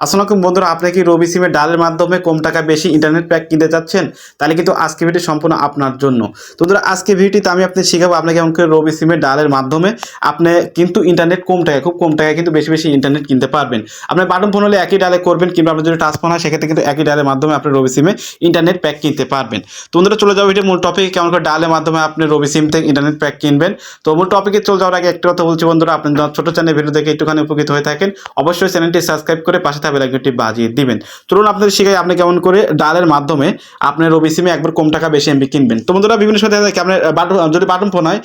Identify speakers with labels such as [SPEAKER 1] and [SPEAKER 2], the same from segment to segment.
[SPEAKER 1] আসসালামু আলাইকুম বন্ধুরা, আপনি কি রবি সিমের ডালের মাধ্যমে কম টাকা বেশি ইন্টারনেট প্যাক কিনতে চাচ্ছেন? তাহলে কিন্তু আজকে ভিডিও সম্পূর্ণ আপনার জন্য। তো বন্ধুরা আজকে ভিডিওতে আমি আপনি শিখাবো আপনাকে কেমন করে রবি সিমের ডালের মাধ্যমে আপনি কিন্তু ইন্টারনেট কম টাকায়, খুব কম টাকায় কিন্তু বেশি বেশি ইন্টারনেট কিনতে পারবেন। আপনার বাটন ফোন হলে একই ডালে করবেন কিংবা আপনার যদি টাচ ফোন হয়, সেক্ষেত্রে কিন্তু একই ডালের মাধ্যমে আপনি রবি সিমে ইন্টারনেট প্যাক কিনতে পারবেন। তো বন্ধুরা, চলে যাব ভিডিও মূল টপিকে কেমন করে ডালের মাধ্যমে আপনি রবি সিম থেকে ইন্টারনেট প্যাক কিনবেন? তো মূল টপিকে চলে যাওয়ার আগে একটা কথা বলছি বন্ধুরা আপনি যখন ছোট চ্যানেল ভিডিও দেখে একটুখানি উপকৃত হয়ে থাকেন। অবশ্যই চ্যানেলটি সাবস্ক্রাইব করে পাশে থাকবে লাইকটি বাজিয়ে দিবেন। চলুন আপনাদের শিখাই আপনি কেমন করে ডালের মাধ্যমে আপনি রবি সিমে একবার কম টাকা বেশি এমবি কিনবেন। তো বন্ধুরা, বিভিন্ন সাথে থাকে আপনার বাটন যদি বাটন ফোন হয়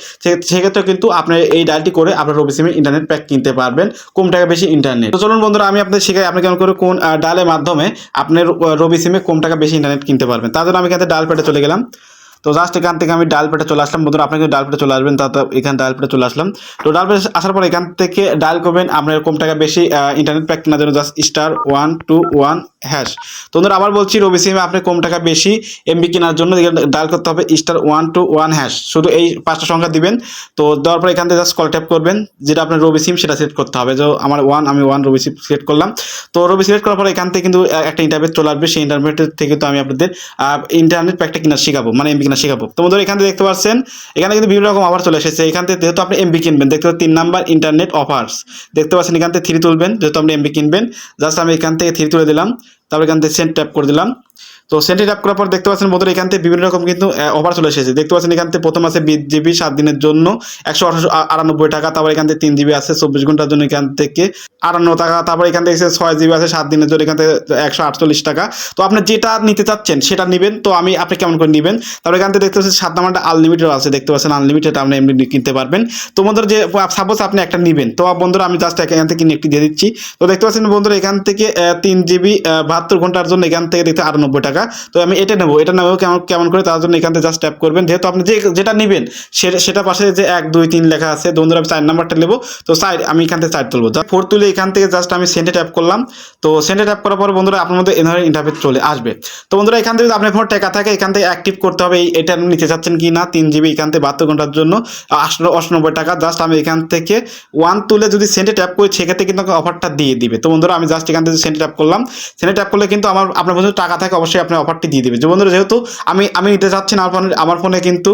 [SPEAKER 1] সেক্ষেত্রে কিন্তু আপনি এই ডালটি করে আপনার রবি সিমে ইন্টারনেট প্যাক কিনতে পারবেন, কম টাকা বেশি ইন্টারনেট তো চলুন বন্ধুরা, আমি আপনাদের শিখাই আপনি কেমন করে কোন ডালের মাধ্যমে আপনার রবি সিমে কম টাকা বেশি ইন্টারনেট কিনতে পারবেন। তার জন্য আমি থেকে ডাল পেটে চলে গেলাম। তো জাস্ট এখান থেকে আমি ডাল পেটে চলে আসলাম। বন্ধুরা, আপনি কিন্তু পেটে চলে আসবেন, তা এখানে ডাল পেটে চলে আসলাম। তো পেটে আসার পর এখান থেকে ডাল করবেন আপনার কম টাকা বেশি ইন্টারনেট প্যাক কেনার জন্য just star one two one hash তো বন্ধুরা, আবার বলছি, রবি সিমে আপনি কম টাকা বেশি এমবি কেনার জন্য ডাল করতে হবে star one two one hash শুধু এই পাঁচটা সংখ্যা দিবেন। তো দেওয়ার পর এখান থেকে জাস্ট কল ট্যাপ করবেন, যেটা আপনার রবি সিম, সেটা সেট করতে হবে। যে আমার ওয়ান আমি ওয়ান রবি সিম সিলেক্ট করলাম। তো রবি সিলেক্ট করার পর এখান থেকে কিন্তু একটা ইন্টারনেট চলে আসবে। সেই ইন্টারনেট থেকে তো আমি আপনাদের ইন্টারনেট প্যাকটা কিনা শেখাবো মানে এমবি কিনা শেখাবো। তো বন্ধুরা, এখান থেকে দেখতে পাচ্ছেন, এখানে কিন্তু বিভিন্ন রকম অফার চলে এসেছে। এখান থেকে যেহেতু আপনি এমবি কিনবেন, দেখতে পাচ্ছেন তিন নাম্বার ইন্টারনেট অফার্স দেখতে পাচ্ছেন এখান থেকে থ্রি তুলবেন, যেহেতু আপনি এমবি কিনবেন। জাস্ট আমি এখান থেকে থ্রি তুলে দিলাম, তারপর এখান থেকে সেন্ট ট্যাপ করে দিলাম। তো সেন্টে ট্যাপ করার পর দেখতে পাচ্ছেন বন্ধুরা, এখান থেকে বিভিন্ন রকম কিন্তু অফার চলে এসেছে। দেখতে পাচ্ছেন এখান থেকে প্রথম আছে বিশ জিবি সাত দিনের জন্য একশো আটানব্বই টাকা, তারপর এখান থেকে তিন জিবি আছে চব্বিশ ঘণ্টার জন্য এখান থেকে আটান্ন টাকা, তারপর এখান থেকে ছয় জিবি আছে সাত দিনের জন্য এখান থেকে একশো আটচল্লিশ টাকা। তো আপনি যেটা নিতে চাচ্ছেন সেটা নেবেন, তো আমি, আপনি কেমন করে নেবেন? তারপর এখান থেকে দেখতে পাচ্ছেন সাত নাম্বারটা আনলিমিটেড আছে, দেখতে পাচ্ছেন আনলিমিটেড আপনি এমনি কিনতে পারবেন। তো বন্ধুরা, যে সাপোজ আপনি একটা নেবেন, তো বন্ধুরা আমি জাস্ট এখান থেকে কিনে একটি দিয়ে দিচ্ছি। তো দেখতে পাচ্ছেন বন্ধুরা, এখান থেকে তিন জিবি বাহাত্তর ঘণ্টার জন্য এখান থেকে দেখতে আটানব্বই টাকা। তো আমি এটা নেব এটা নেব কেমন কেমন করে তার জন্য এখান থেকে জাস্ট ট্যাপ করবেন। যেহেতু আপনি যে যেটা নেবেন সেটা পাশে যে এক, দুই, তিন লেখা আছে, বন্ধুরা আমি চার নাম্বারটা নেব। তো সাইড আমি এখান থেকে চার তুলবো। ফোর তুলে এখান থেকে জাস্ট আমি সেন্টে ট্যাপ করলাম। তো সেন্টে ট্যাপ করার পর বন্ধুরা আপনার মধ্যে এনার ইন্টারফেস চলে আসবে। তো বন্ধুরা এখান থেকে আপনার ফোন টাকা থাকে, এখান থেকে অ্যাক্টিভ করতে হবে। এই এটা নিতে চাচ্ছেন কি না, তিন জিবি এখান থেকে বাহাত্তর ঘণ্টার জন্য আটশো অষ্টানব্বই টাকা। জাস্ট আমি এখান থেকে ওয়ান তুলে যদি সেন্টে ট্যাপ করি, সেক্ষেত্রে কিন্তু অফারটা দিয়ে দিবে। তো বন্ধুরা আমি জাস্ট এখান থেকে সেন্টে ট্যাপ করলাম। সেন্টে ট্যাপ করলে কিন্তু আমার আপনার বন্ধু টাকা থাকে, অবশ্যই আপনার অফারটি দিয়ে দিবে। যে বন্ধুরা, যেহেতু আমি আমি নিতে চাচ্ছি না, আমার ফোনে কিন্তু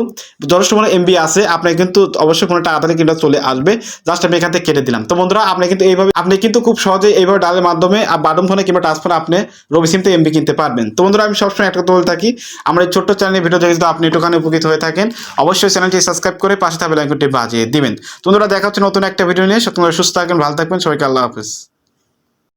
[SPEAKER 1] যথেষ্ট মানে এমবি আছে, আপনার কিন্তু অবশ্যই ফোনে টাকা কিন্তু চলে আসবে। জাস্ট আমি এখান থেকে কেটে দিলাম। তো বন্ধুরা, আপনি কিন্তু এইভাবে, আপনি কিন্তু খুব সহজে এইভাবে ডালের মাধ্যমে বাটন ফোনে কিংবা টাচ ফোনে আপনি রবি সিম থেকে এমবি কিনতে পারবেন। তো বন্ধুরা, আমি সবসময় একটা কথা বলে থাকি, আমার এই ছোট্ট চ্যানেলের ভিডিও দেখে যদি আপনি একটুখানি উপকৃত হয়ে থাকেন, অবশ্যই চ্যানেলটি সাবস্ক্রাইব করে পাশে থাকবে লাইকটি বাজিয়ে দিবেন। তো বন্ধুরা, দেখা হচ্ছে নতুন একটা ভিডিও নিয়ে। সুস্থ থাকবেন, ভালো থাকবেন, সবাইকে আল্লাহ হাফিজ।